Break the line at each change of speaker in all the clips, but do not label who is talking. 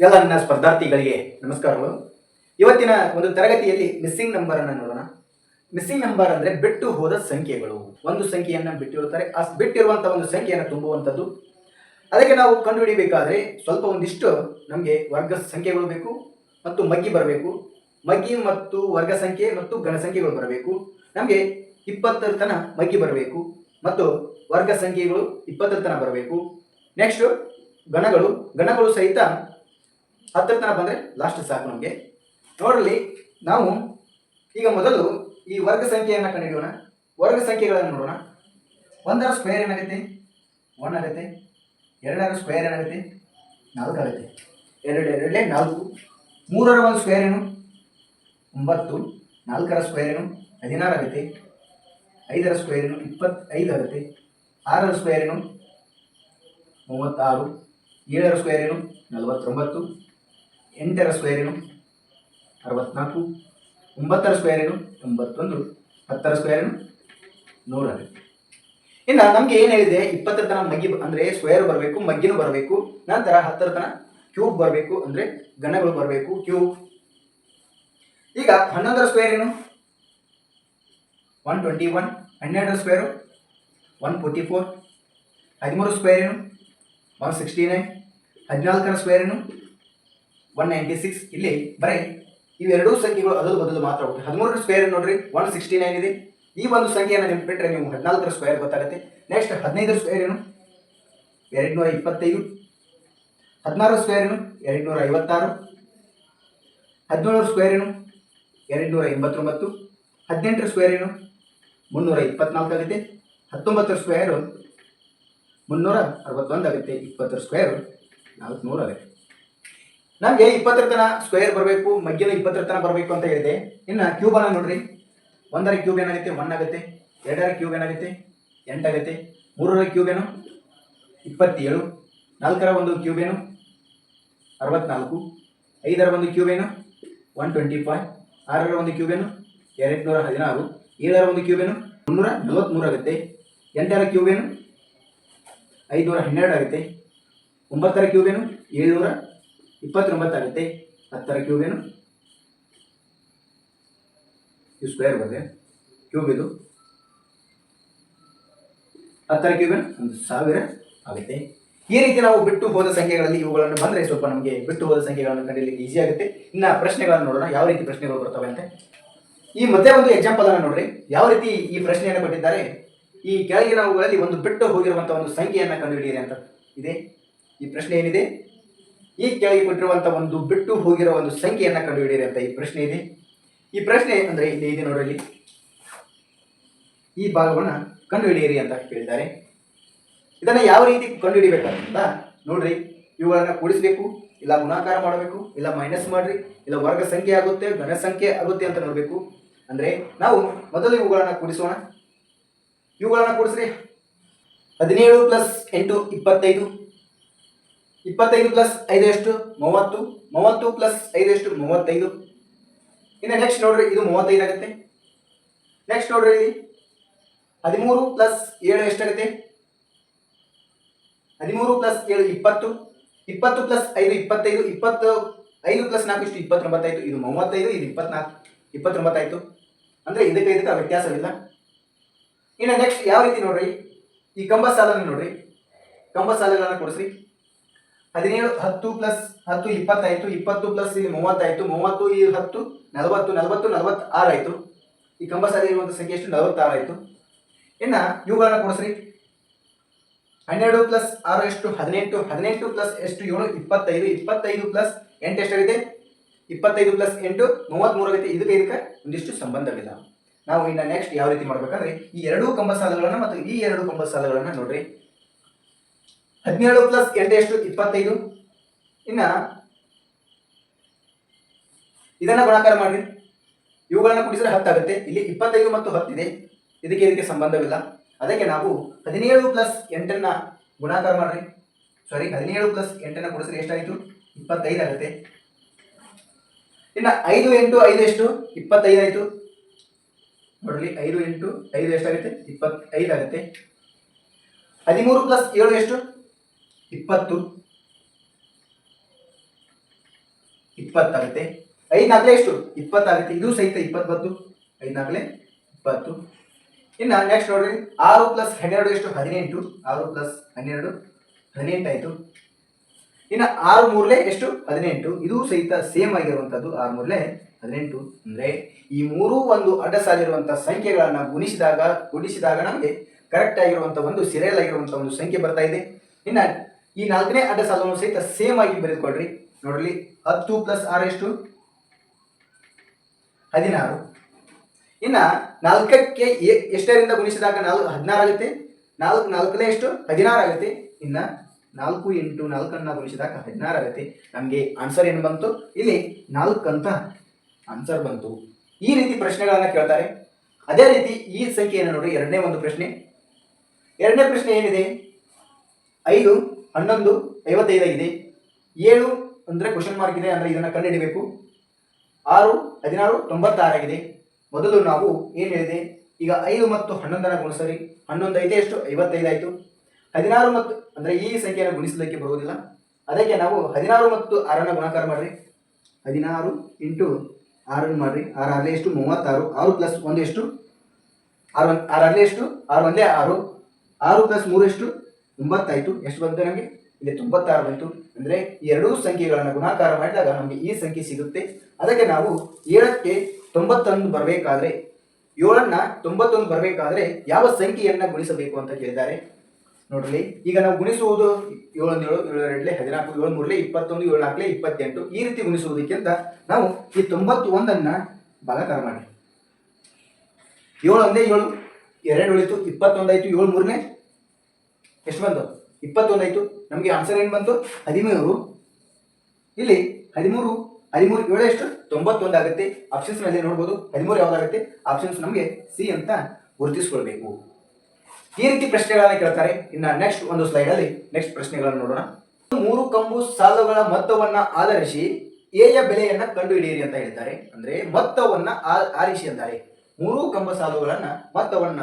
ಎಲ್ಲ ನನ್ನ ಸ್ಪರ್ಧಾರ್ಥಿಗಳಿಗೆ ನಮಸ್ಕಾರಗಳು. ಇವತ್ತಿನ ಒಂದು ತರಗತಿಯಲ್ಲಿ ಮಿಸ್ಸಿಂಗ್ ನಂಬರ್ ಅನ್ನು ನೋಡೋಣ. ಮಿಸ್ಸಿಂಗ್ ನಂಬರ್ ಅಂದ್ರೆ ಬಿಟ್ಟು ಹೋದ ಸಂಖ್ಯೆಗಳು. ಒಂದು ಸಂಖ್ಯೆಯನ್ನ ಬಿಟ್ಟಿರುತ್ತಾರೆ. ಆ ಬಿಟ್ಟಿರುವಂತಹ ಒಂದು ಸಂಖ್ಯೆಯನ್ನು ತುಂಬುವಂಥದ್ದು. ಅದಕ್ಕೆ ನಾವು ಕಂಡುಹಿಡಿಬೇಕಾದ್ರೆ ಸ್ವಲ್ಪ ಒಂದಿಷ್ಟು ನಮಗೆ ವರ್ಗ ಸಂಖ್ಯೆಗಳು ಬೇಕು ಮತ್ತು ಮಗ್ಗಿ ಬರಬೇಕು. ಮಗ್ಗಿ ಮತ್ತು ವರ್ಗ ಸಂಖ್ಯೆ ಮತ್ತು ಗಣ ಸಂಖ್ಯೆಗಳು ಬರಬೇಕು. ನಮಗೆ ಇಪ್ಪತ್ತರ ತನ ಮಗ್ಗಿ ಬರಬೇಕು ಮತ್ತು ವರ್ಗ ಸಂಖ್ಯೆಗಳು ಇಪ್ಪತ್ತರ ತನ ಬರಬೇಕು. ನೆಕ್ಸ್ಟ್ ಗಣಗಳು ಗಣಗಳು ಸಹಿತ ಹತ್ತರ ತನಕ ಬಂದರೆ ಲಾಸ್ಟ್ ಸಾಕು ನಮಗೆ. ನೋಡಲಿ ನಾವು ಈಗ ಮೊದಲು ಈ ವರ್ಗ ಸಂಖ್ಯೆಯನ್ನು ಕಂಡುಹಿಡಿಯೋಣ. ವರ್ಗ ಸಂಖ್ಯೆಗಳನ್ನು ನೋಡೋಣ. ಒಂದರ ಸ್ಕ್ವೇರ್ ಏನಾಗುತ್ತೆ ಒನ್ ಆಗುತ್ತೆ ಎರಡರ ಸ್ಕ್ವೇರ್ ಏನಾಗುತ್ತೆ ನಾಲ್ಕು ಆಗುತ್ತೆ ಎರಡು, ಎರಡೇ ನಾಲ್ಕು. ಮೂರರ ಒಂದು ಸ್ಕ್ವೇರ್ ಏನು? ಒಂಬತ್ತು. ನಾಲ್ಕರ ಸ್ಕ್ವೇರ್ ಏನು? ಹದಿನಾರು ಆಗುತ್ತೆ ಐದರ ಸ್ಕ್ವೇರ್ ಏನು? ಇಪ್ಪತ್ತೈದು ಆಗುತ್ತೆ ಆರರ ಸ್ಕ್ವೇರ್ ಏನು? ಮೂವತ್ತಾರು. ಏಳರ ಸ್ಕ್ವೇರ್ ಏನು? ನಲವತ್ತೊಂಬತ್ತು. ಎಂಟರ ಸ್ಕ್ವೇರ್ ಏನು? ಅರವತ್ನಾಲ್ಕು. ಒಂಬತ್ತರ ಸ್ಕ್ವೇರ್ ಏನು? ಎಂಬತ್ತೊಂದು. ಹತ್ತರ ಸ್ಕ್ವೇರ್ ಏನು? ನೂರ ಇನ್ನು ನಮಗೆ ಏನು ಹೇಳಿದೆ ಇಪ್ಪತ್ತರ ತನ ಮಗ್ಗಿ ಅಂದರೆ ಸ್ಕ್ವೇರ್ ಬರಬೇಕು, ಮಗ್ಗಿನೂ ಬರಬೇಕು, ನಂತರ ಹತ್ತರ ತನ ಕ್ಯೂಬ್ ಬರಬೇಕು, ಅಂದರೆ ಗಣಗಳು ಬರಬೇಕು ಕ್ಯೂಬ್ ಈಗ ಹನ್ನೊಂದರ ಸ್ಕ್ವೇರ್ ಏನು? ಒನ್ ಟ್ವೆಂಟಿ ಒನ್ ಹನ್ನೆರಡರ ಸ್ಕ್ವೇರು ಒನ್ ಫೋರ್ಟಿ ಫೋರ್ ಹದಿಮೂರು ಸ್ಕ್ವೇರ್ ಏನು? ಒನ್ ಸಿಕ್ಸ್ಟಿ ನೈನ್ ಹದಿನಾಲ್ಕರ ಸ್ಕ್ವೇರ್ ಏನು? ಒನ್ ನೈಂಟಿ ಸಿಕ್ಸ್ ಇಲ್ಲಿ ಬರೀ ಇವೆರಡೂ ಸಂಖ್ಯೆಗಳು ಅದಲು ಬದಲು ಮಾತ್ರ ಹೋಗುತ್ತೆ ಹದಿಮೂರರ ಸ್ಕ್ವೇರ್ ನೋಡ್ರಿ ಒನ್ ಸಿಕ್ಸ್ಟಿ ನೈನ್ ಇದೆ. ಈ ಒಂದು ಸಂಖ್ಯೆಯನ್ನು ನೆನಪಿಟ್ರೆ ನೀವು ಹದಿನಾಲ್ಕರ ಸ್ಕ್ವೇರ್ ಗೊತ್ತಾಗುತ್ತೆ. ನೆಕ್ಸ್ಟ್ ಹದಿನೈದರ ಸ್ಕ್ವೇರ್ ಏನು? ಎರಡು ನೂರ ಇಪ್ಪತ್ತೈದು ಹದಿನಾರು ಸ್ಕ್ವೇರ್ ಏನು? ಎರಡು ನೂರ ಐವತ್ತಾರು ಹದಿನೇಳರ ಸ್ಕ್ವೇರ್ ಏನು? ಎರಡು ನೂರ ಎಂಬತ್ತೊಂಬತ್ತು ಹದಿನೆಂಟರ ಸ್ಕ್ವೇರ್ ಏನು? ಮುನ್ನೂರ ಇಪ್ಪತ್ನಾಲ್ಕು ಆಗುತ್ತೆ. ಹತ್ತೊಂಬತ್ತರ ಸ್ಕ್ವೇರು ಮುನ್ನೂರ ಅರವತ್ತೊಂದು ಆಗುತ್ತೆ. ಇಪ್ಪತ್ತರ ಸ್ಕ್ವೇರು ನಾಲ್ಕುನೂರು ಆಗುತ್ತೆ. ನಮಗೆ ಇಪ್ಪತ್ತರ ತನ ಸ್ಕ್ವೇರ್ ಬರಬೇಕು, ಮಗ್ಗಿನ ಇಪ್ಪತ್ತರ ತನ ಬರಬೇಕು ಅಂತ ಹೇಳಿದೆ. ಇನ್ನು ಕ್ಯೂಬನ್ನು ನೋಡ್ರಿ. ಒಂದರ ಕ್ಯೂಬ್ ಏನಾಗುತ್ತೆ? ಒನ್ ಆಗುತ್ತೆ. ಎರಡರ ಕ್ಯೂಬ್ ಏನಾಗುತ್ತೆ? ಎಂಟಾಗುತ್ತೆ ಮೂರರ ಕ್ಯೂಬ್ ಏನು? ಇಪ್ಪತ್ತೇಳು. ನಾಲ್ಕರ ಒಂದು ಕ್ಯೂಬ್ ಏನು? ಅರವತ್ನಾಲ್ಕು. ಐದರ ಒಂದು ಕ್ಯೂಬ್ ಏನು? ಒನ್ ಟ್ವೆಂಟಿ ಫೈವ್ ಆರರ ಒಂದು ಕ್ಯೂಬ್ ಏನು? ಎರಡು ನೂರ ಹದಿನಾರು. ಏಳರ ಒಂದು ಕ್ಯೂಬ್ ಏನು? ಮುನ್ನೂರ ನಲವತ್ತ್ಮೂರು ಆಗುತ್ತೆ. ಎಂಟರ ಕ್ಯೂಬ್ ಏನು? ಐದುನೂರ ಹನ್ನೆರಡು ಆಗುತ್ತೆ. ಒಂಬತ್ತರ ಕ್ಯೂಬ್ ಏನು? ಏಳ್ನೂರ ಇಪ್ಪತ್ತೊಂಬತ್ತು ಆಗುತ್ತೆ. ಹತ್ತರ ಕ್ಯೂಬ್ ಏನು? ಇದು ಸ್ಕ್ವೇರ್ ಬರುತ್ತೆ. ಕ್ಯೂಬ್ ಇದು. ಹತ್ತರ ಕ್ಯೂಬ್ ಏನು? ಒಂದು ಸಾವಿರ ಆಗುತ್ತೆ. ಈ ರೀತಿ ನಾವು ಬಿಟ್ಟು ಹೋದ ಸಂಖ್ಯೆಗಳಲ್ಲಿ ಇವುಗಳನ್ನು ಬಂದರೆ ಸ್ವಲ್ಪ ನಮಗೆ ಬಿಟ್ಟು ಹೋದ ಸಂಖ್ಯೆಗಳನ್ನು ಕಂಡಿಲಿಕ್ಕೆ ಈಸಿ ಆಗುತ್ತೆ. ಇನ್ನು ಪ್ರಶ್ನೆಗಳನ್ನು ನೋಡೋಣ. ಯಾವ ರೀತಿ ಪ್ರಶ್ನೆಗಳು ಬರ್ತವೆ ಅಂತ. ಈ ಮತ್ತೆ ಒಂದು ಎಕ್ಸಾಂಪಲ್ ಅನ್ನು ನೋಡ್ರಿ. ಯಾವ ರೀತಿ ಈ ಪ್ರಶ್ನೆಯನ್ನು ಕೊಟ್ಟಿದ್ದಾರೆ? ಈ ಕೆಳಗಿನವುಗಳಲ್ಲಿ ಒಂದು ಬಿಟ್ಟು ಹೋಗಿರುವಂತಹ ಒಂದು ಸಂಖ್ಯೆಯನ್ನು ಕಂಡುಹಿಡಿಯಿರಿ ಅಂತ. ಇದೆ. ಈ ಪ್ರಶ್ನೆ ಏನಿದೆ? ಈ ಕೆಳಗೆ ಒಂದು ಬಿಟ್ಟು ಹೋಗಿರೋ ಒಂದು ಸಂಖ್ಯೆಯನ್ನು ಕಂಡುಹಿಡಿಯಿರಿ ಅಂತ ಈ ಪ್ರಶ್ನೆ ಇದೆ. ಈ ಪ್ರಶ್ನೆ ಅಂದ್ರೆ ಇಲ್ಲಿ ಇದೆ ನೋಡಲಿ ಈ ಭಾಗವನ್ನು ಕಂಡುಹಿಡಿಯಿರಿ ಅಂತ ಕೇಳಿದ್ದಾರೆ ಇದನ್ನು ಯಾವ ರೀತಿ ಕಂಡುಹಿಡಿಬೇಕಂತ ನೋಡ್ರಿ. ಇವುಗಳನ್ನು ಕೂಡಿಸಬೇಕು, ಇಲ್ಲ ಗುಣಾಕಾರ ಮಾಡಬೇಕು, ಇಲ್ಲ ಮೈನಸ್ ಮಾಡ್ರಿ, ಇಲ್ಲ ವರ್ಗ ಸಂಖ್ಯೆ ಆಗುತ್ತೆ, ಘನ ಸಂಖ್ಯೆ ಆಗುತ್ತೆ ಅಂತ ನೋಡಬೇಕು. ಅಂದ್ರೆ ನಾವು ಮೊದಲು ಇವುಗಳನ್ನು ಕೂಡಿಸೋಣ. ಇವುಗಳನ್ನು ಕೂಡಿಸ್ರಿ. ಹದಿನೇಳು ಪ್ಲಸ್ ಎಂಟು, ಇಪ್ಪತ್ತೈದು. ಇಪ್ಪತ್ತೈದು ಪ್ಲಸ್ ಐದು ಎಷ್ಟು? ಮೂವತ್ತು. ಮೂವತ್ತು ಪ್ಲಸ್ ಐದು ಎಷ್ಟು? ಮೂವತ್ತೈದು. ಇನ್ನು ನೆಕ್ಸ್ಟ್ ನೋಡ್ರಿ, ಇದು ಮೂವತ್ತೈದು ಆಗುತ್ತೆ. ನೆಕ್ಸ್ಟ್ ನೋಡ್ರಿ ಇಲ್ಲಿ. ಹದಿಮೂರು ಪ್ಲಸ್ ಏಳು ಎಷ್ಟಾಗುತ್ತೆ ಹದಿಮೂರು ಪ್ಲಸ್ ಏಳು, ಇಪ್ಪತ್ತು. ಇಪ್ಪತ್ತು ಪ್ಲಸ್ ಐದು, ಇಪ್ಪತ್ತೈದು. ಇಪ್ಪತ್ತು, ಐದು ಪ್ಲಸ್ ನಾಲ್ಕು ಇಷ್ಟು ಇಪ್ಪತ್ತೊಂಬತ್ತಾಯಿತು ಇದು ಮೂವತ್ತೈದು, ಇದು ಇಪ್ಪತ್ನಾಲ್ಕು. ಇಪ್ಪತ್ತೊಂಬತ್ತಾಯಿತು ಅಂದರೆ ಇದಕ್ಕೆ ಇದಕ್ಕೆ ವ್ಯತ್ಯಾಸವಿಲ್ಲ. ಇನ್ನು ನೆಕ್ಸ್ಟ್ ಯಾವ ರೀತಿ ನೋಡ್ರಿ? ಈ ಕಂಬ ಸಾಲನ್ನು ನೋಡ್ರಿ. ಕಂಬ ಸಾಲಗಳನ್ನು ಕೊಡಿಸ್ರಿ. ಹದಿನೇಳು, ಹತ್ತು ಪ್ಲಸ್ ಹತ್ತು ಇಪ್ಪತ್ತಾಯ್ತು ಇಪ್ಪತ್ತು ಪ್ಲಸ್ ಇಲ್ಲಿ ಮೂವತ್ತಾಯ್ತು ಮೂವತ್ತು ಈ ಹತ್ತು, ನಲವತ್ತು ನಲವತ್ತು ನಲವತ್ತಾರು ಆಯಿತು ಈ ಸಾಲಿ ಇರುವಂಥ ಸಂಖ್ಯೆ ಎಷ್ಟು? ನಲವತ್ತಾರು ಆಯಿತು ಇನ್ನು ಇವುಗಳನ್ನು ಕೊಡಿಸ್ರಿ. ಹನ್ನೆರಡು ಪ್ಲಸ್ ಆರು ಎಷ್ಟು? ಹದಿನೆಂಟು. ಹದಿನೆಂಟು ಪ್ಲಸ್ ಎಷ್ಟು? ಏಳು, ಇಪ್ಪತ್ತೈದು. ಇಪ್ಪತ್ತೈದು ಪ್ಲಸ್ ಎಂಟು ಎಷ್ಟಾಗಿದೆ ಇಪ್ಪತ್ತೈದು ಪ್ಲಸ್ ಎಂಟು, ಮೂವತ್ತ್ಮೂರು ಆಗುತ್ತೆ ಇದಕ್ಕೆ ಇದಕ್ಕೆ ಒಂದಿಷ್ಟು ಸಂಬಂಧವಿಲ್ಲ. ನಾವು ಇನ್ನು ನೆಕ್ಸ್ಟ್ ಯಾವ ರೀತಿ ಮಾಡಬೇಕಂದ್ರೆ ಈ ಎರಡೂ ಕಂಬ ಸಾಲಗಳನ್ನು ಮತ್ತು ಈ ಎರಡು ಕಂಬ ಸಾಲಗಳನ್ನು ನೋಡ್ರಿ. ಹದಿನೇಳು ಪ್ಲಸ್ ಎಂಟು ಎಷ್ಟು ಇಪ್ಪತ್ತೈದು. ಇನ್ನ ಇದನ್ನ ಗುಣಾಕಾರ ಮಾಡ್ರಿ. ಇವುಗಳನ್ನ ಕೂಡಿಸಿದ್ರೆ ಹತ್ತಾಗುತ್ತೆ. ಇಲ್ಲಿ ಇಪ್ಪತ್ತೈದು ಮತ್ತು ಹತ್ತಿದೆ. ಇದಕ್ಕೆ ಇದಕ್ಕೆ ಸಂಬಂಧವಿಲ್ಲ. ಅದಕ್ಕೆ ನಾವು ಹದಿನೇಳು ಪ್ಲಸ್ ಎಂಟನ್ನ ಗುಣಾಕಾರ ಮಾಡ್ರಿ. ಸಾರಿ ಹದಿನೇಳು ಪ್ಲಸ್ ಎಂಟನ್ನ ಕೂಡಿಸಿದ್ರೆ ಎಷ್ಟಾಯಿತು? ಇಪ್ಪತ್ತೈದು ಆಗುತ್ತೆ. ಇನ್ನು ಐದು ಎಂಟು ಐದು ಎಷ್ಟು? ಇಪ್ಪತ್ತೈದು ಆಯಿತು. ನೋಡ್ರಿ, ಐದು ಎಂಟು ಐದು ಎಷ್ಟಾಗುತ್ತೆ? ಇಪ್ಪತ್ತೈದು ಆಗುತ್ತೆ. ಹದಿಮೂರು ಪ್ಲಸ್ ಏಳು ಎಷ್ಟು? ಇಪ್ಪತ್ತು. ಇಪ್ಪತ್ತಾಗುತ್ತೆ. ಐದಾಗಲೇ ಎಷ್ಟು? ಇಪ್ಪತ್ತಾಗುತ್ತೆ. ಇದು ಸಹಿತ ಇಪ್ಪತ್ತು ಬಂತು ಐದಾಗಲೇ ಇಪ್ಪತ್ತು. ಇನ್ನು ನೆಕ್ಸ್ಟ್ ನೋಡ್ರಿ. ಆರು ಪ್ಲಸ್ ಹನ್ನೆರಡು ಎಷ್ಟು? ಹದಿನೆಂಟು. ಆರು ಪ್ಲಸ್ ಹನ್ನೆರಡು ಹದಿನೆಂಟಾಯಿತು ಇನ್ನು ಆರು ಮೂರಲೆ ಎಷ್ಟು? ಹದಿನೆಂಟು. ಇದು ಸಹಿತ ಸೇಮ್ ಆಗಿರುವಂಥದ್ದು ಆರು ಮೂರಲೆ ಹದಿನೆಂಟು. ಅಂದರೆ ಈ ಮೂರೂ ಒಂದು ಅಡ್ಡ ಸಾಲಿರುವಂಥ ಸಂಖ್ಯೆಗಳನ್ನು ಗುಣಿಸಿದಾಗ ಗುಣಿಸಿದಾಗ ನಮಗೆ ಕರೆಕ್ಟ್ ಆಗಿರುವಂಥ ಒಂದು ಸಿರಿಯಲ್ ಆಗಿರುವಂಥ ಒಂದು ಸಂಖ್ಯೆ ಬರ್ತಾ ಇದೆ. ಇನ್ನು ಈ ನಾಲ್ಕನೇ ಅಡ್ಡ ಸಾಲವನ್ನು ಸಹಿತ ಸೇಮ್ ಆಗಿ ಬರೆದುಕೊಳ್ಳ್ರಿ ನೋಡ್ರಿ, ಹತ್ತು ಪ್ಲಸ್ ಆರ್ ಎಷ್ಟು? ಹದಿನಾರು. ಇನ್ನ ನಾಲ್ಕಕ್ಕೆ ಎಷ್ಟರಿಂದ ಗುಣಿಸಿದಾಗ ನಾಲ್ಕು, ಹದಿನಾರು ಆಗುತ್ತೆ? ನಾಲ್ಕು, ನಾಲ್ಕನೇ ಎಷ್ಟು? ಹದಿನಾರು ಆಗುತ್ತೆ. ಇನ್ನ ನಾಲ್ಕು ಎಂಟು ನಾಲ್ಕನ್ನ ಗುಣಿಸಿದಾಗ ಹದಿನಾರು ಆಗುತ್ತೆ. ನಮಗೆ ಆನ್ಸರ್ ಏನು ಬಂತು? ಇಲ್ಲಿ ನಾಲ್ಕು ಅಂತ ಆನ್ಸರ್ ಬಂತು. ಈ ರೀತಿ ಪ್ರಶ್ನೆಗಳನ್ನು ಕೇಳ್ತಾರೆ. ಅದೇ ರೀತಿ ಈ ಸಂಖ್ಯೆಯನ್ನು ನೋಡಿ ಎರಡನೇ ಒಂದು ಪ್ರಶ್ನೆ. ಎರಡನೇ ಪ್ರಶ್ನೆ ಏನಿದೆ? ಐದು. ಹನ್ನೊಂದು ಐವತ್ತೈದಾಗಿದೆ. ಏಳು ಅಂದರೆ ಕ್ವಶನ್ ಮಾರ್ಕ್ ಇದೆ, ಅಂದರೆ ಇದನ್ನು ಕಂಡುಹಿಡಿಬೇಕು. ಆರು, ಹದಿನಾರು, ತೊಂಬತ್ತಾರಾಗಿದೆ. ಮೊದಲು ನಾವು ಏನು ಹೇಳಿದೆ? ಈಗ ಐದು ಮತ್ತು ಹನ್ನೊಂದರ ಗುಣಿಸರಿ. ಹನ್ನೊಂದು ಐದೇ ಎಷ್ಟು? ಐವತ್ತೈದಾಯಿತು ಹದಿನಾರು ಮತ್ತು, ಅಂದರೆ ಈ ಸಂಖ್ಯೆಯನ್ನು ಗುಣಿಸಲಿಕ್ಕೆ ಬರುವುದಿಲ್ಲ. ಅದಕ್ಕೆ ನಾವು ಹದಿನಾರು ಮತ್ತು ಆರನ್ನು ಗುಣಾಕಾರ ಮಾಡಿರಿ. ಹದಿನಾರು ಇಂಟು ಆರನ್ನು ಮಾಡಿರಿ. ಆರು ಆರಲೇ ಎಷ್ಟು? ಮೂವತ್ತಾರು. ಆರು ಪ್ಲಸ್ ಒಂದು ಎಷ್ಟು? ಆರು ಒಂದು ಆರು ಆರಲೇ ಎಷ್ಟು? ಆರು ಒಂದೇ ಆರು. ಆರು ಪ್ಲಸ್ ಮೂರು ಎಷ್ಟು? ಒಂಬತ್ತಾಯಿತು ಎಷ್ಟು ಬಂತು ನಮಗೆ? ಇಲ್ಲಿ ತೊಂಬತ್ತಾರು ಬಂತು. ಅಂದರೆ ಎರಡೂ ಸಂಖ್ಯೆಗಳನ್ನು ಗುಣಾಕಾರ ಮಾಡಿದಾಗ ನಮಗೆ ಈ ಸಂಖ್ಯೆ ಸಿಗುತ್ತೆ. ಅದಕ್ಕೆ ನಾವು ಏಳಕ್ಕೆ ತೊಂಬತ್ತೊಂದು ಬರಬೇಕಾದ್ರೆ, ಏಳನ್ನ ತೊಂಬತ್ತೊಂದು ಬರಬೇಕಾದ್ರೆ ಯಾವ ಸಂಖ್ಯೆಯನ್ನ ಗುಣಿಸಬೇಕು ಅಂತ ಕೇಳಿದ್ದಾರೆ ನೋಡ್ರಿ, ಈಗ ನಾವು ಗುಣಿಸುವುದು ಏಳೊಂದು, ಏಳು ಏಳು ಎರಡಲೇ ಹದಿನಾಲ್ಕು, ಏಳು ಮೂರಲೇ ಇಪ್ಪತ್ತೊಂದು, ಏಳು ನಾಲ್ಕಲೇ ಇಪ್ಪತ್ತೆಂಟು, ಈ ರೀತಿ ಗುಣಿಸುವುದಕ್ಕಿಂತ ನಾವು ಈ ತೊಂಬತ್ತು ಒಂದನ್ನು ಭಾಗಾಕಾರ ಮಾಡಿ. ಏಳು ಏಳು, ಎರಡು ಉಳಿತು ಇಪ್ಪತ್ತೊಂದಾಯಿತು, ಏಳು ಮೂರನೇ. ಎಷ್ಟು ಬಂತು? ಇಪ್ಪತ್ತೊಂದು ಆಯಿತು. ನಮಗೆ ಆನ್ಸರ್ ಏನು ಬಂತು? ಹದಿಮೂರು. ಇಲ್ಲಿ ಹದಿಮೂರು ಹದಿಮೂರು, ಏಳು ಎಷ್ಟು? ತೊಂಬತ್ತೊಂದು ಆಗುತ್ತೆ. ಆಪ್ಷನ್ಸ್ನಲ್ಲಿ ನೋಡ್ಬೋದು. ಹದಿಮೂರು ಯಾವ್ದಾಗುತ್ತೆ? ಆಪ್ಷನ್ಸ್ ನಮಗೆ ಸಿ ಅಂತ ಗುರುತಿಸ್ಕೊಳ್ಬೇಕು. ಈ ರೀತಿ ಪ್ರಶ್ನೆಗಳನ್ನ ಕೇಳ್ತಾರೆ. ಇನ್ನು ನೆಕ್ಸ್ಟ್ ಒಂದು ಸ್ಲೈಡ್ ಅಲ್ಲಿ ನೆಕ್ಸ್ಟ್ ಪ್ರಶ್ನೆಗಳನ್ನು ನೋಡೋಣ. ಮೂರು ಕಂಬು ಸಾಲುಗಳ ಮೊತ್ತವನ್ನು ಆಧರಿಸಿ ಎಯ ಬೆಲೆಯನ್ನು ಕಂಡುಹಿಡಿಯಿರಿ ಅಂತ ಹೇಳ್ತಾರೆ. ಅಂದ್ರೆ ಮೊತ್ತವನ್ನ ಆರಿಸಿ ಅಂತಾರೆ. ಮೂರು ಕಂಬ ಸಾಲುಗಳನ್ನ ಮೊತ್ತವನ್ನ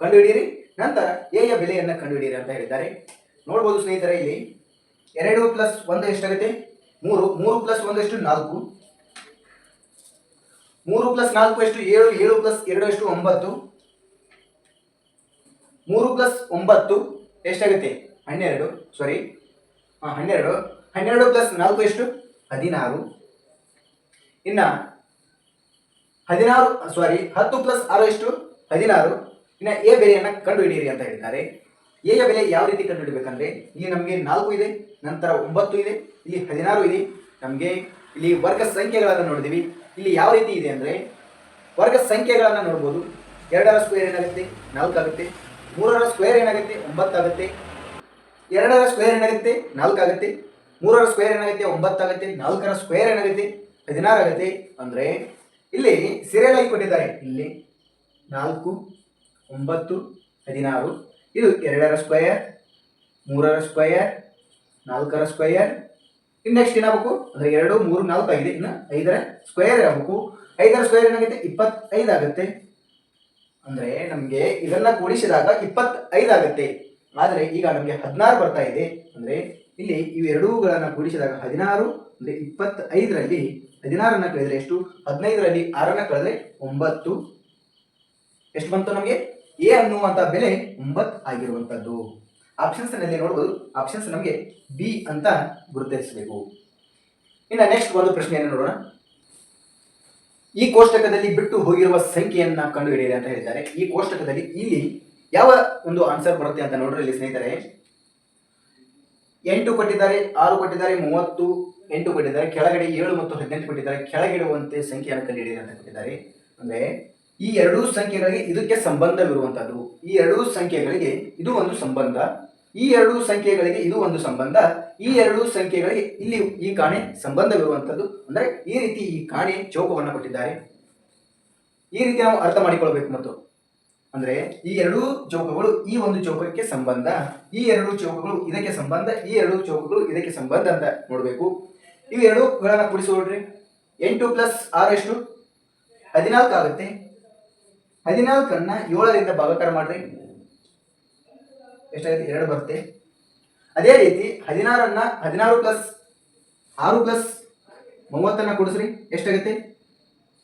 ಕಂಡುಹಿಡಿಯಿರಿ. ನಂತರ ಎಯ ಬೆಲೆಯನ್ನು ಕಂಡುಹಿಡಿಯಿರಿ ಅಂತ ಹೇಳಿದ್ದಾರೆ. ನೋಡ್ಬೋದು ಸ್ನೇಹಿತರೆ, ಇಲ್ಲಿ ಎರಡು ಪ್ಲಸ್ ಒಂದು ಎಷ್ಟಾಗುತ್ತೆ? ಮೂರು. ಮೂರು ಪ್ಲಸ್ ಒಂದು ಎಷ್ಟು? ನಾಲ್ಕು. ಮೂರು ಪ್ಲಸ್ ನಾಲ್ಕು ಎಷ್ಟು? ಏಳು. ಏಳು ಪ್ಲಸ್ ಎರಡು ಎಷ್ಟು? ಒಂಬತ್ತು. ಮೂರು ಪ್ಲಸ್ ಒಂಬತ್ತು ಎಷ್ಟಾಗುತ್ತೆ? ಹನ್ನೆರಡು. ಸಾರಿ ಹಾಂ, ಹನ್ನೆರಡು. ಹನ್ನೆರಡು ಪ್ಲಸ್ ನಾಲ್ಕು ಎಷ್ಟು? ಹದಿನಾರು. ಇನ್ನ ಹದಿನಾರು ಸಾರಿ ಹತ್ತು ಪ್ಲಸ್ ಆರು ಎಷ್ಟು? ಹದಿನಾರು. ಇನ್ನು ಎ ಬೆಲೆಯನ್ನು ಕಂಡುಹಿಡಿಯಿರಿ ಅಂತ ಹೇಳ್ತಾರೆ ಎ ಯ ಬೆಲೆ ಯಾವ ರೀತಿ ಕಂಡುಹಿಡಬೇಕಂದ್ರೆ ಇಲ್ಲಿ ನಮಗೆ ನಾಲ್ಕು ಇದೆ, ನಂತರ ಒಂಬತ್ತು ಇದೆ ಇಲ್ಲಿ ಹದಿನಾರು ಇದೆ. ನಮಗೆ ಇಲ್ಲಿ ವರ್ಗ ಸಂಖ್ಯೆಗಳನ್ನು ನೋಡಿದೀವಿ ಇಲ್ಲಿ ಯಾವ ರೀತಿ ಇದೆ ಅಂದರೆ, ವರ್ಗ ಸಂಖ್ಯೆಗಳನ್ನು ನೋಡ್ಬೋದು. ಎರಡರ ಸ್ಕ್ವೇರ್ ಏನಾಗುತ್ತೆ? ನಾಲ್ಕು ಆಗುತ್ತೆ. ಮೂರರ ಸ್ಕ್ವೇರ್ ಏನಾಗುತ್ತೆ? ಒಂಬತ್ತಾಗುತ್ತೆ ಎರಡರ ಸ್ಕ್ವೇರ್ ಏನಾಗುತ್ತೆ? ನಾಲ್ಕು ಆಗುತ್ತೆ. ಮೂರರ ಸ್ಕ್ವೇರ್ ಏನಾಗುತ್ತೆ? ಒಂಬತ್ತಾಗುತ್ತೆ ನಾಲ್ಕರ ಸ್ಕ್ವೇರ್ ಏನಾಗುತ್ತೆ? ಹದಿನಾರು ಆಗುತ್ತೆ. ಅಂದರೆ, ಇಲ್ಲಿ ಸೀರಿಯಲ್ ಆಗಿ ಕೊಟ್ಟಿದ್ದಾರೆ. ಇಲ್ಲಿ ನಾಲ್ಕು ಒಂಬತ್ತು, ಹದಿನಾರು. ಇದು ಎರಡರ ಸ್ಕ್ವಯರ್ ಮೂರರ ಸ್ಕ್ವಯರ್ ನಾಲ್ಕರ ಸ್ಕ್ವಯರ್ ಇನ್ನು ನೆಕ್ಸ್ಟ್ ಏನಾಗಬೇಕು? ಅಂದರೆ ಎರಡು, ಮೂರು, ನಾಲ್ಕು ಐದು ಇನ್ನು ಐದರ ಸ್ಕ್ವೇರ್ ಇರಬೇಕು. ಐದರ ಸ್ಕ್ವೇರ್ ಏನಾಗುತ್ತೆ? ಇಪ್ಪತ್ತೈದು ಆಗುತ್ತೆ. ಅಂದರೆ ನಮಗೆ ಇದೆಲ್ಲ ಕೂಡಿಸಿದಾಗ ಇಪ್ಪತ್ತೈದು ಆಗುತ್ತೆ. ಆದರೆ ಈಗ ನಮಗೆ ಹದಿನಾರು ಬರ್ತಾ ಇದೆ. ಅಂದರೆ ಇಲ್ಲಿ ಇವೆರಡೂಗಳನ್ನು ಕೂಡಿಸಿದಾಗ ಹದಿನಾರು, ಅಂದರೆ ಇಪ್ಪತ್ತೈದರಲ್ಲಿ ಹದಿನಾರನ್ನು ಕಳೆದರೆ ಎಷ್ಟು? ಹದಿನೈದರಲ್ಲಿ ಆರನ್ನು ಕಳೆದ್ರೆ ಒಂಬತ್ತು. ಎಷ್ಟು ಬಂತು ನಮಗೆ? ಎ ಅನ್ನುವಂಥ ಬೆಲೆ ಒಂಬತ್ತು ಆಗಿರುವಂಥದ್ದು ಆಪ್ಷನ್ಸ್ನಲ್ಲಿ ನೋಡ್ಬೋದು. ಆಪ್ಷನ್ಸ್ ನಮಗೆ ಬಿ ಅಂತ ಗುರುತಿಸಬೇಕು. ಇನ್ನು ನೆಕ್ಸ್ಟ್ ಒಂದು ಪ್ರಶ್ನೆಯನ್ನು ನೋಡೋಣ. ಈ ಕೋಷ್ಟಕದಲ್ಲಿ ಬಿಟ್ಟು ಹೋಗಿರುವ ಸಂಖ್ಯೆಯನ್ನು ಕಂಡುಹಿಡಿಯಿರಿ ಅಂತ ಹೇಳಿದ್ದಾರೆ. ಈ ಕೋಷ್ಟಕದಲ್ಲಿ ಇಲ್ಲಿ ಯಾವ ಒಂದು ಆನ್ಸರ್ ಬರುತ್ತೆ ಅಂತ ನೋಡ್ರಿ ಇಲ್ಲಿ ಸ್ನೇಹಿತರೆ. ಎಂಟು ಕೊಟ್ಟಿದ್ದಾರೆ, ಆರು ಕೊಟ್ಟಿದ್ದಾರೆ, ಮೂವತ್ತು, ಎಂಟು ಕೊಟ್ಟಿದ್ದಾರೆ, ಕೆಳಗಡೆ ಏಳು ಮತ್ತು ಹದಿನೆಂಟು ಕೊಟ್ಟಿದ್ದಾರೆ. ಕೆಳಗಿಡುವಂತೆ ಸಂಖ್ಯೆಯನ್ನು ಕಂಡುಹಿಡಿಯಿರಿ ಅಂತ ಕೊಟ್ಟಿದ್ದಾರೆ. ಅಂದ್ರೆ ಈ ಎರಡೂ ಸಂಖ್ಯೆಗಳಿಗೆ ಇದಕ್ಕೆ ಸಂಬಂಧವಿರುವಂತದ್ದು ಈ ಎರಡೂ ಸಂಖ್ಯೆಗಳಿಗೆ ಇದು ಒಂದು ಸಂಬಂಧ. ಈ ಎರಡೂ ಸಂಖ್ಯೆಗಳಿಗೆ ಇದು ಒಂದು ಸಂಬಂಧ. ಈ ಎರಡೂ ಸಂಖ್ಯೆಗಳಿಗೆ ಇಲ್ಲಿ ಈ ಕಾಣೆ ಸಂಬಂಧವಿರುವಂಥದ್ದು ಅಂದ್ರೆ ಈ ರೀತಿ ಈ ಕಾಣೆ ಚೌಕವನ್ನು ಕೊಟ್ಟಿದ್ದಾರೆ. ಈ ರೀತಿ ನಾವು ಅರ್ಥ ಮಾಡಿಕೊಳ್ಬೇಕು ಮತ್ತು. ಅಂದ್ರೆ ಈ ಎರಡೂ ಚೌಕಗಳು ಈ ಒಂದು ಚೌಕಕ್ಕೆ ಸಂಬಂಧ. ಈ ಎರಡು ಚೌಕಗಳು ಇದಕ್ಕೆ ಸಂಬಂಧ. ಈ ಎರಡು ಚೌಕಗಳು ಇದಕ್ಕೆ ಸಂಬಂಧ ಅಂತ ನೋಡಬೇಕು. ಇವು ಎರಡೂಗಳನ್ನ ಕೂಡಿಸಿ ನೋಡ್ರಿ. ಎಂಟು ಪ್ಲಸ್ ಆರು ಎಷ್ಟು? ಹದಿನಾಲ್ಕು ಆಗುತ್ತೆ. ಹದಿನಾಲ್ಕನ್ನ ಏಳರಿಂದ ಭಾಗಾಕಾರ ಮಾಡ್ರಿ. ಎಷ್ಟಾಗುತ್ತೆ ಎರಡು ಬರುತ್ತೆ. ಅದೇ ರೀತಿ ಹದಿನಾರನ್ನ ಹದಿನಾರು ಪ್ಲಸ್ ಆರು ಪ್ಲಸ್ ಮೂವತ್ತನ್ನ ಕೊಡಿಸ್ರಿ. ಎಷ್ಟಾಗುತ್ತೆ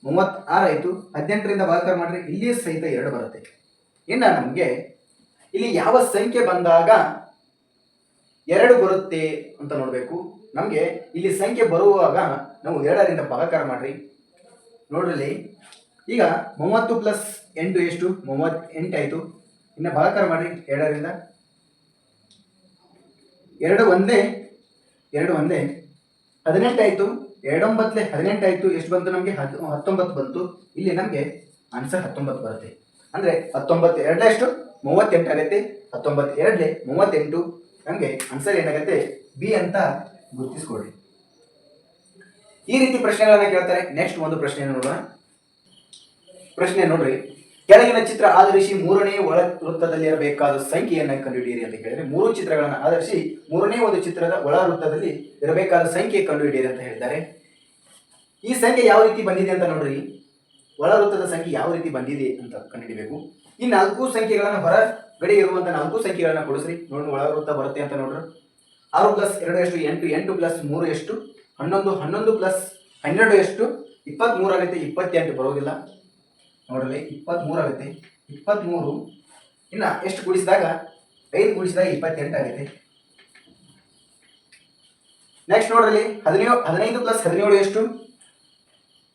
ಮೂವತ್ತಾರು ಆಯಿತು. ಹದಿನೆಂಟರಿಂದ ಭಾಗಾಕಾರ ಮಾಡ್ರಿ. ಇಲ್ಲಿ ಸಹಿತ ಎರಡು ಬರುತ್ತೆ. ಇನ್ನು ನಮಗೆ ಇಲ್ಲಿ ಯಾವ ಸಂಖ್ಯೆ ಬಂದಾಗ ಎರಡು ಬರುತ್ತೆ ಅಂತ ನೋಡಬೇಕು. ನಮಗೆ ಇಲ್ಲಿ ಸಂಖ್ಯೆ ಬರುವಾಗ ನಾವು ಎರಡರಿಂದ ಭಾಗಾಕಾರ ಮಾಡ್ರಿ. ನೋಡ್ರಿ ಇಲ್ಲಿ. ಈಗ ಮೂವತ್ತು ಪ್ಲಸ್ ಎಂಟು ಎಷ್ಟು? ಮೂವತ್ತ್ ಎಂಟಾಯ್ತು ಇನ್ನು ಭಾಗಾಕಾರ ಮಾಡ್ರಿ, ಎರಡರಿಂದ. ಎರಡು ಒಂದೇ ಎರಡು ಒಂದೇ. ಹದಿನೆಂಟಾಯ್ತು ಎರಡೊಂಬತ್ತಲೆ ಹದಿನೆಂಟು ಆಯಿತು. ಎಷ್ಟು ಬಂತು ನಮಗೆ? ಹತ್ ಹತ್ತೊಂಬತ್ತು ಬಂತು. ಇಲ್ಲಿ ನಮಗೆ ಆನ್ಸರ್ ಹತ್ತೊಂಬತ್ತು ಬರುತ್ತೆ. ಅಂದರೆ ಹತ್ತೊಂಬತ್ತು ಎರಡಲೇ ಎಷ್ಟು ಮೂವತ್ತೆಂಟಾಗತ್ತೆ ಹತ್ತೊಂಬತ್ತು ಎರಡಲೆ, ಮೂವತ್ತೆಂಟು. ನಮಗೆ ಆನ್ಸರ್ ಏನಾಗುತ್ತೆ? ಬಿ ಅಂತ ಗುರುತಿಸ್ಕೊಳ್ಳಿ ಈ ರೀತಿ ಪ್ರಶ್ನೆಗಳನ್ನು ಕೇಳ್ತಾರೆ. ನೆಕ್ಸ್ಟ್ ಒಂದು ಪ್ರಶ್ನೆ ನೋಡೋಣ. ಪ್ರಶ್ನೆ ನೋಡ್ರಿ. ಕೆಳಗಿನ ಚಿತ್ರ ಆಧರಿಸಿ ಮೂರನೇ ಒಳ ವೃತ್ತದಲ್ಲಿ ಇರಬೇಕಾದ ಸಂಖ್ಯೆಯನ್ನು ಕಂಡುಹಿಡಿಯಿರಿ ಅಂತ ಹೇಳಿದ್ರೆ, ಮೂರು ಚಿತ್ರಗಳನ್ನು ಆಧರಿಸಿ ಮೂರನೇ ಒಂದು ಚಿತ್ರದ ಒಳ ವೃತ್ತದಲ್ಲಿ ಇರಬೇಕಾದ ಸಂಖ್ಯೆ ಕಂಡುಹಿಡಿಯಿರಿ ಅಂತ ಹೇಳಿದ್ದಾರೆ. ಈ ಸಂಖ್ಯೆ ಯಾವ ರೀತಿ ಬಂದಿದೆ ಅಂತ ನೋಡ್ರಿ. ಒಳ ವೃತ್ತದ ಸಂಖ್ಯೆ ಯಾವ ರೀತಿ ಬಂದಿದೆ ಅಂತ ಕಂಡುಹಿಡಿಬೇಕು. ಈ ನಾಲ್ಕು ಸಂಖ್ಯೆಗಳನ್ನು ಹೊರಗಡೆ ಇರುವಂತ ನಾಲ್ಕು ಸಂಖ್ಯೆಗಳನ್ನು ಕೊಡಿಸ್ರಿ. ನೋಡಿ ಒಳ ವೃತ್ತ ಬರುತ್ತೆ ಅಂತ ನೋಡ್ರಿ. ಆರು ಪ್ಲಸ್ ಎರಡು ಎಷ್ಟು ಎಂಟು ಎಂಟು ಪ್ಲಸ್ ಮೂರು ಎಷ್ಟು ಹನ್ನೊಂದು ಹನ್ನೊಂದು ಪ್ಲಸ್ ಹನ್ನೆರಡು ಎಷ್ಟು ಇಪ್ಪತ್ತ್ ಆಗುತ್ತೆ ಇಪ್ಪತ್ತೆಂಟು ಬರೋದಿಲ್ಲ. ನೋಡ್ರಿ ಇಪ್ಪತ್ತ್ಮೂರು ಆಗುತ್ತೆ ಇಪ್ಪತ್ತ್ಮೂರು ಇನ್ನು ಎಷ್ಟು ಕೂಡಿಸಿದಾಗ ಐದು ಕೂಡಿಸಿದಾಗ ಇಪ್ಪತ್ತೆಂಟು ಆಗುತ್ತೆ ನೆಕ್ಸ್ಟ್ ನೋಡ್ರಿ ಹದಿನೇಳು ಹದಿನೈದು ಪ್ಲಸ್ ಹದಿನೇಳು ಎಷ್ಟು?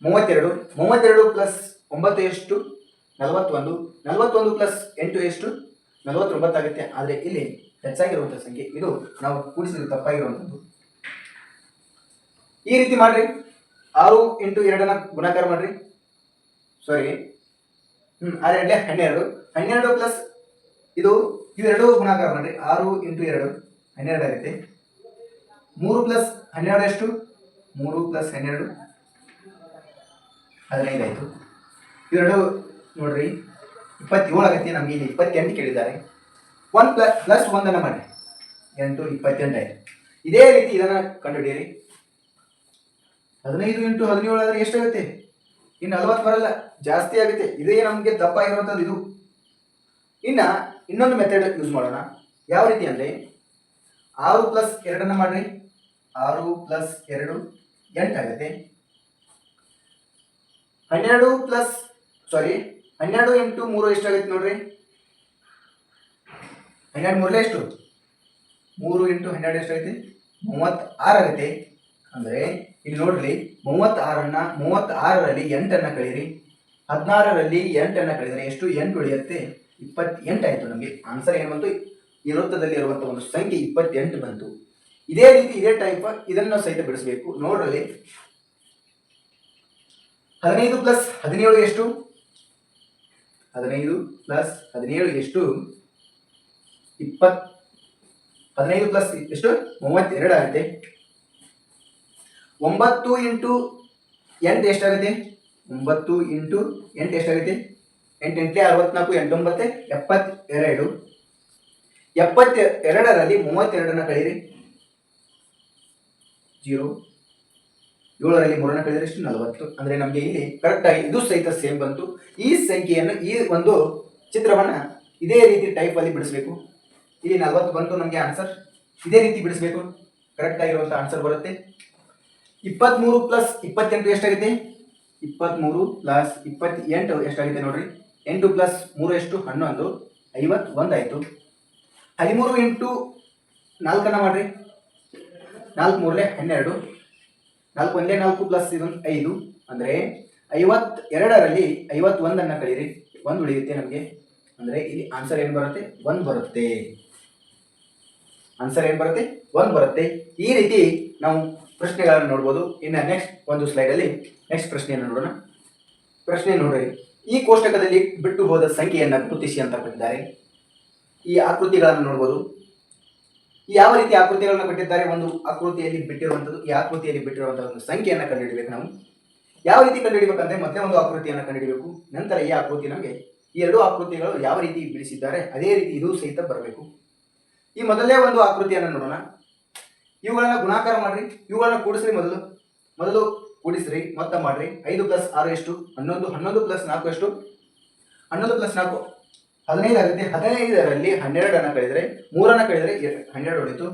ಮೂವತ್ತೆರಡು. ಮೂವತ್ತೆರಡು ಪ್ಲಸ್ ಒಂಬತ್ತು ಎಷ್ಟು? ನಲವತ್ತೊಂದು. ನಲವತ್ತೊಂದು ಪ್ಲಸ್ ಎಂಟು ಎಷ್ಟು? ನಲವತ್ತೊಂಬತ್ತಾಗುತ್ತೆ ಆದರೆ ಇಲ್ಲಿ ಹೆಚ್ಚಾಗಿರುವಂಥ ಸಂಖ್ಯೆ ಇದು ನಾವು ಕೂಡಿಸಿದ ತಪ್ಪಾಗಿರುವಂಥದ್ದು. ಈ ರೀತಿ ಮಾಡ್ರಿ. ಆರು ಇಂಟು ಎರಡನ್ನ ಗುಣಾಕಾರ ಮಾಡ್ರಿ. ಸಾರಿ ಹ್ಞೂ ಆರು ಎರಡೇ ಹನ್ನೆರಡು. ಹನ್ನೆರಡು ಪ್ಲಸ್ ಇದು ಇವೆರಡು ಗುಣಾಕಾರ ಮಾಡ್ರಿ. ಆರು ಇಂಟು ಎರಡು. ಹನ್ನೆರಡು ಆಗುತ್ತೆ ಮೂರು ಪ್ಲಸ್ ಹನ್ನೆರಡು ಎಷ್ಟು? ಮೂರು ಪ್ಲಸ್ ಹನ್ನೆರಡು. ಹದಿನೈದು ಆಯಿತು. ಇವೆರಡು ನೋಡ್ರಿ. ಇಪ್ಪತ್ತೇಳು ಆಗುತ್ತೆ ನಮಗೆ ಇಲ್ಲಿ. ಇಪ್ಪತ್ತೆಂಟು ಕೇಳಿದ್ದಾರೆ. ಒನ್ ಪ್ಲಸ್ ಪ್ಲಸ್ ಒಂದನ್ನು ಮಾಡಿ ಎಂಟು, ಇಪ್ಪತ್ತೆಂಟು ಆಯಿತು. ಇದೇ ರೀತಿ ಇದನ್ನು ಕಂಡುಹಿಡಿಯಿರಿ. ಹದಿನೈದು ಇಂಟು ಹದಿನೇಳು ಆದರೆ ಎಷ್ಟಾಗುತ್ತೆ? ಇನ್ನು ನಲವತ್ತು ಬರಲ್ಲ. ಜಾಸ್ತಿ ಆಗುತ್ತೆ. ಇದೇ ನಮಗೆ ದಪ್ಪ ಇರುವಂಥದ್ದು ಇದು. ಇನ್ನು ಇನ್ನೊಂದು ಮೆಥಡ್ ಯೂಸ್ ಮಾಡೋಣ. ಯಾವ ರೀತಿ ಅಂದರೆ ಆರು ಪ್ಲಸ್ ಎರಡನ್ನು ಮಾಡ್ರಿ. ಆರು ಪ್ಲಸ್ ಎರಡು ಎಂಟಾಗುತ್ತೆ. ಹನ್ನೆರಡು ಪ್ಲಸ್ ಸಾರಿ ಹನ್ನೆರಡು ಎಂಟು ಮೂರು ಎಷ್ಟಾಗುತ್ತೆ ನೋಡ್ರಿ? ಹನ್ನೆರಡು ಮೂರಲೇ ಎಷ್ಟು? ಮೂರು ಎಂಟು ಹನ್ನೆರಡು ಎಷ್ಟಾಗುತ್ತೆ? ಮೂವತ್ತಾರು ಆಗುತ್ತೆ. ಅಂದರೆ ಇಲ್ಲಿ ನೋಡ್ರಿ, ಮೂವತ್ತಾರನ್ನ, ಮೂವತ್ತಾರರಲ್ಲಿ ಎಂಟನ್ನು ಕಳೀರಿ ಹದಿನಾರರಲ್ಲಿ ಎಂಟನ್ನು ಕಳೆದರೆ ಎಷ್ಟು? ಎಂಟು ಉಳಿಯುತ್ತೆ? ಇಪ್ಪತ್ತೆಂಟು ಆಯಿತು ನಮಗೆ. ಆನ್ಸರ್ ಏನು ಬಂತು? ಈ ವೃತ್ತದಲ್ಲಿ ಇರುವಂಥ ಒಂದು ಸಂಖ್ಯೆ ಇಪ್ಪತ್ತೆಂಟು ಬಂತು. ಇದೇ ರೀತಿ ಇದೇ ಟೈಪ್ ಇದನ್ನು ಸಹಿತ ಬಿಡಿಸಬೇಕು. ನೋಡ್ರಲ್ಲಿ, ಹದಿನೈದು ಪ್ಲಸ್ ಹದಿನೇಳು ಎಷ್ಟು? ಹದಿನೈದು ಪ್ಲಸ್ ಹದಿನೇಳು ಎಷ್ಟು? ಇಪ್ಪತ್ ಹದಿನೈದು ಪ್ಲಸ್ ಎಷ್ಟು? ಮೂವತ್ತೆರಡು ಆಗುತ್ತೆ. ಒಂಬತ್ತು ಇಂಟು ಎಂಟು ಎಷ್ಟಾಗುತ್ತೆ? ಒಂಬತ್ತು ಇಂಟು ಎಂಟು ಎಷ್ಟಾಗುತ್ತೆ? ಎಂಟು ಎಂಟೇ ಅರವತ್ನಾಲ್ಕು ಎಂಟೊಂಬತ್ತೆ ಎಪ್ಪತ್ತೆರಡು. ಎಪ್ಪತ್ತ ಎರಡರಲ್ಲಿ ಮೂವತ್ತೆರಡನ್ನು ಕಳೀರಿ ಜೀರೋ. ಏಳರಲ್ಲಿ ಮೂರನ್ನ ಕಳೆದರೆ ಎಷ್ಟು? ನಲವತ್ತು. ಅಂದರೆ ನಮಗೆ ಇಲ್ಲಿ ಕರೆಕ್ಟಾಗಿ ಇದು ಸಹಿತ ಸೇಮ್ ಬಂತು. ಈ ಸಂಖ್ಯೆಯನ್ನು ಈ ಒಂದು ಚಿತ್ರವನ್ನು ಇದೇ ರೀತಿ ಟೈಪಲ್ಲಿ ಬಿಡಿಸ್ಬೇಕು. ಇಲ್ಲಿ ನಲವತ್ತು ಬಂತು ನಮಗೆ ಆನ್ಸರ್ ಇದೇ ರೀತಿ ಬಿಡಿಸ್ಬೇಕು. ಕರೆಕ್ಟಾಗಿರುವಂಥ ಆನ್ಸರ್ ಬರುತ್ತೆ. ಇಪ್ಪತ್ತ್ಮೂರು ಪ್ಲಸ್ ಇಪ್ಪತ್ತೆಂಟು ಎಷ್ಟಾಗಿದೆ ಇಪ್ಪತ್ತ್ಮೂರು ಪ್ಲಸ್ ಇಪ್ಪತ್ತೆಂಟು ಎಷ್ಟಾಗಿದೆ ನೋಡ್ರಿ? ಎಂಟು ಪ್ಲಸ್ ಮೂರು ಎಷ್ಟು? ಹನ್ನೊಂದು. ಐವತ್ತೊಂದು ಆಯಿತು. ಹದಿಮೂರು ಇಂಟು ನಾಲ್ಕನ್ನ ಮಾಡ್ರಿ. ನಾಲ್ಕು ಮೂರಲೆ ಹನ್ನೆರಡು. ನಾಲ್ಕು ಒಂದೇ ನಾಲ್ಕು ಪ್ಲಸ್ ಇದೊಂದು ಐದು. ಅಂದರೆ ಐವತ್ ಎರಡರಲ್ಲಿ ಐವತ್ತೊಂದನ್ನು ಕಳೀರಿ. ಒಂದು ಉಳಿಯುತ್ತೆ ನಮಗೆ. ಅಂದರೆ ಇಲ್ಲಿ ಆನ್ಸರ್ ಏನು ಬರುತ್ತೆ? ಒಂದು ಬರುತ್ತೆ. ಆನ್ಸರ್ ಏನು ಬರುತ್ತೆ? ಒಂದು ಬರುತ್ತೆ. ಈ ರೀತಿ ನಾವು ಪ್ರಶ್ನೆಗಳನ್ನು ನೋಡ್ಬೋದು. ಇನ್ನು ನೆಕ್ಸ್ಟ್ ಒಂದು ಸ್ಲೈಡಲ್ಲಿ ನೆಕ್ಸ್ಟ್ ಪ್ರಶ್ನೆಯನ್ನು ನೋಡೋಣ. ಪ್ರಶ್ನೆ ನೋಡ್ರಿ. ಈ ಕೋಷ್ಟಕದಲ್ಲಿ ಬಿಟ್ಟು ಹೋದ ಸಂಖ್ಯೆಯನ್ನು ಗುರುತಿಸಿ ಅಂತ ಕೊಟ್ಟಿದ್ದಾರೆ. ಈ ಆಕೃತಿಗಳನ್ನು ನೋಡ್ಬೋದು. ಯಾವ ರೀತಿ ಆಕೃತಿಗಳನ್ನು ಕೊಟ್ಟಿದ್ದಾರೆ? ಒಂದು ಆಕೃತಿಯಲ್ಲಿ ಬಿಟ್ಟಿರುವಂಥದ್ದು ಈ ಆಕೃತಿಯಲ್ಲಿ ಬಿಟ್ಟಿರುವಂಥ ಒಂದು ಸಂಖ್ಯೆಯನ್ನು ಕಂಡುಹಿಡಬೇಕು ನಾವು. ಯಾವ ರೀತಿ ಕಂಡುಹಿಡಬೇಕಂದ್ರೆ ಮತ್ತೆ ಒಂದು ಆಕೃತಿಯನ್ನು ಕಂಡುಹಿಡಬೇಕು. ನಂತರ ಈ ಆಕೃತಿ ನಮಗೆ ಈ ಎರಡು ಆಕೃತಿಗಳು ಯಾವ ರೀತಿ ಬಿಡಿಸಿದ್ದಾರೆ, ಅದೇ ರೀತಿ ಇದು ಸಹಿತ ಬರಬೇಕು. ಈ ಮೊದಲೇ ಒಂದು ಆಕೃತಿಯನ್ನು ನೋಡೋಣ. ಇವುಗಳನ್ನ ಗುಣಾಕಾರ ಮಾಡ್ರಿ, ಇವುಗಳನ್ನ ಕೂಡಿಸ್ರಿ ಮೊದಲು. ಮೊದಲು ಕೂಡಿಸ್ರಿ, ಮೊತ್ತ ಮಾಡ್ರಿ. ಐದು ಪ್ಲಸ್ ಆರು ಎಷ್ಟು? ಹನ್ನೊಂದು ಹನ್ನೊಂದು ಪ್ಲಸ್ ನಾಲ್ಕು ಎಷ್ಟು? ಹನ್ನೊಂದು ಪ್ಲಸ್ ನಾಲ್ಕು. ಹದಿನೈದು ಆಗುತ್ತೆ ಹದಿನೈದರಲ್ಲಿ ಹನ್ನೆರಡನ್ನು ಕಳೆದರೆ ಮೂರನ್ನು ಕಳೆದರೆ ಹನ್ನೆರಡು ಉಳಿತು.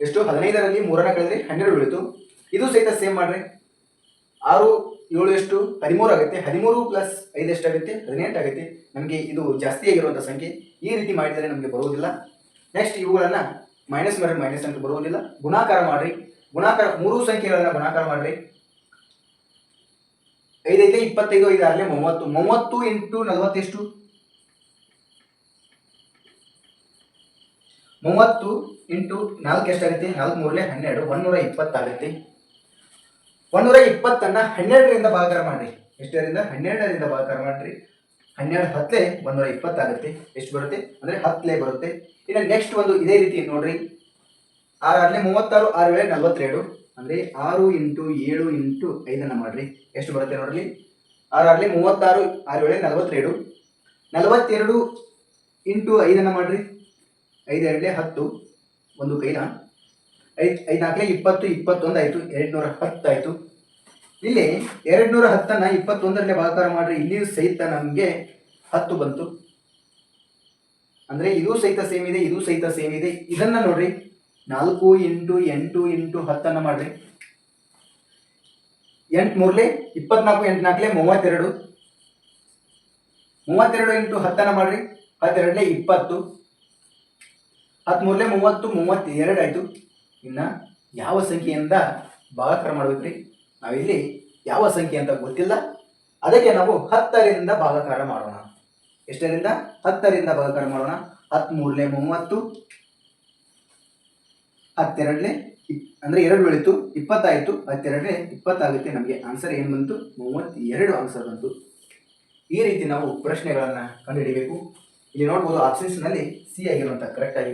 ಎಷ್ಟು? ಹದಿನೈದರಲ್ಲಿ ಮೂರನ್ನು ಕಳೆದರೆ ಹನ್ನೆರಡು ಉಳಿತು. ಇದು ಸಹಿತ ಸೇಮ್ ಮಾಡ್ರಿ. ಆರು, ಏಳು ಎಷ್ಟು? ಹದಿಮೂರು ಆಗುತ್ತೆ. ಹದಿಮೂರು ಪ್ಲಸ್ ಐದು ಎಷ್ಟಾಗುತ್ತೆ? ಹದಿನೆಂಟು ಆಗುತ್ತೆ. ನಮಗೆ ಇದು ಜಾಸ್ತಿ ಆಗಿರುವಂಥ ಸಂಖ್ಯೆ. ಈ ರೀತಿ ಮಾಡಿದರೆ ನಮಗೆ ಬರುವುದಿಲ್ಲ. ನೆಕ್ಸ್ಟ್ ಇವುಗಳನ್ನ ಮೈನಸ್ ಮಾಡಿ ಮೈನಸ್ ಅಂತ ಬರುವುದಿಲ್ಲ. ಗುಣಾಕಾರ ಮಾಡ್ರಿ. ಗುಣಾಕಾರ ಮೂರು ಸಂಖ್ಯೆಗಳನ್ನ ಗುಣಾಕಾರ ಮಾಡ್ರಿ. ಐದೈತೆ ಇಪ್ಪತ್ತೈದು, ಐದು ಆಗಲಿ ಮೂವತ್ತು. ಮೂವತ್ತು ಇಂಟು ನಲವತ್ತೆಷ್ಟು? ಮೂವತ್ತು ಇಂಟು ನಾಲ್ಕು ಎಷ್ಟಾಗುತ್ತೆ? ನಾಲ್ಕು ಮೂರಲೆ ಹನ್ನೆರಡು. ಒಂದೂರ ಇಪ್ಪತ್ತಾಗುತ್ತೆ. ಒಂದೂರ ಇಪ್ಪತ್ತನ್ನ ಹನ್ನೆರಡರಿಂದ ಭಾಗಾಕಾರ ಮಾಡ್ರಿ. ಎಷ್ಟರಿಂದ? ಹನ್ನೆರಡರಿಂದ ಭಾಗಾಕಾರ ಮಾಡ್ರಿ. ಹನ್ನೆರಡು ಹತ್ತಲೆ ಒಂದೂರ ಇಪ್ಪತ್ತಾಗುತ್ತೆ ಎಷ್ಟು ಬರುತ್ತೆ? ಅಂದರೆ ಹತ್ತಲೆ ಬರುತ್ತೆ. ಇನ್ನು ನೆಕ್ಸ್ಟ್ ಒಂದು ಇದೇ ರೀತಿ ನೋಡ್ರಿ. ಆರು ಆರಲೆ ಮೂವತ್ತಾರು, ಆರು ವೇಳೆ ನಲ್ವತ್ತೆರಡು. ಅಂದರೆ ಆರು ಇಂಟು ಏಳು ಇಂಟು ಐದನ್ನು ಮಾಡಿರಿ. ಎಷ್ಟು ಬರುತ್ತೆ ನೋಡ್ರಿ? ಆರು ಆರಲೆ ಮೂವತ್ತಾರು, ಆರು ವೇಳೆ ನಲವತ್ತೆರಡು. ನಲವತ್ತೆರಡು ಇಂಟು ಐದನ್ನು ಮಾಡಿರಿ. ಐದು ಎರಡಲೆ ಹತ್ತು, ಒಂದು ಕೈನ ಐದು ಐದು ನಾಲ್ಕಲೇ ಇಪ್ಪತ್ತು, ಇಪ್ಪತ್ತೊಂದು ಆಯಿತು. ಎರಡು ನೂರ ಹತ್ತು ಆಯಿತು ಇಲ್ಲಿ ಎರಡು ನೂರ ಹತ್ತನ್ನು ಇಪ್ಪತ್ತೊಂದರಲ್ಲಿ ಭಾಗಾಕಾರ ಮಾಡ್ರಿ, ಇಲ್ಲಿಯೂ ಸಹಿತ ನಮಗೆ ಹತ್ತು ಬಂತು. ಅಂದರೆ ಇದು ಸಹಿತ ಸೇಮ್ ಇದೆ, ಇದು ಸಹಿತ ಸೇಮ್ ಇದೆ. ಇದನ್ನ ನೋಡ್ರಿ, ನಾಲ್ಕು ಇಂಟು ಎಂಟು ಇಂಟು ಹತ್ತನ್ನು ಮಾಡ್ರಿ. ಎಂಟು ಮೂರ್ಲಿ, ಇಪ್ಪತ್ನಾಲ್ಕು ಎಂಟು ನಾಲ್ಕಲೆ, ಮೂವತ್ತೆರಡು. ಮೂವತ್ತೆರಡು ಇಂಟು ಹತ್ತನ್ನು ಮಾಡ್ರಿ, ಹತ್ತೆರಡಲೆ ಇಪ್ಪತ್ತು. ಹತ್ಮೂರಲೆ ಮೂವತ್ತು, ಮೂವತ್ತೆರಡು ಆಯಿತು. ಇನ್ನು ಯಾವ ಸಂಖ್ಯೆಯಿಂದ ಭಾಗಾಕಾರ ಮಾಡ್ಬೇಕ್ರಿ? ನಾವಿಲ್ಲಿ ಯಾವ ಸಂಖ್ಯೆ ಅಂತ ಗೊತ್ತಿಲ್ಲ. ಅದಕ್ಕೆ ನಾವು ಹತ್ತರಿಂದ ಭಾಗಾಕಾರ ಮಾಡೋಣ. ಎಷ್ಟರಿಂದ? ಹತ್ತರಿಂದ ಭಾಗಾಕಾರ ಮಾಡೋಣ. ಹತ್ಮೂರಲೆ ಮೂವತ್ತು. ಹತ್ತೆರಡನೇ ಇಪ್, ಅಂದರೆ ಎರಡು ಬೆಳೀತು, ಇಪ್ಪತ್ತಾಯಿತು. ಹತ್ತೆರಡನೇ ಇಪ್ಪತ್ತಾಗುತ್ತೆ. ನಮಗೆ ಆನ್ಸರ್ ಏನು ಬಂತು? ಮೂವತ್ತೆರಡು ಆನ್ಸರ್ ಬಂತು. ಈ ರೀತಿ ನಾವು ಪ್ರಶ್ನೆಗಳನ್ನು ಕಂಡುಹಿಡಿಬೇಕು. ಇಲ್ಲಿ ನೋಡ್ಬೋದು ಆಪ್ಷನ್ಸ್ನಲ್ಲಿ ಸಿ ಆಗಿರುವಂಥ ಕರೆಕ್ಟ್ ಆಗಿ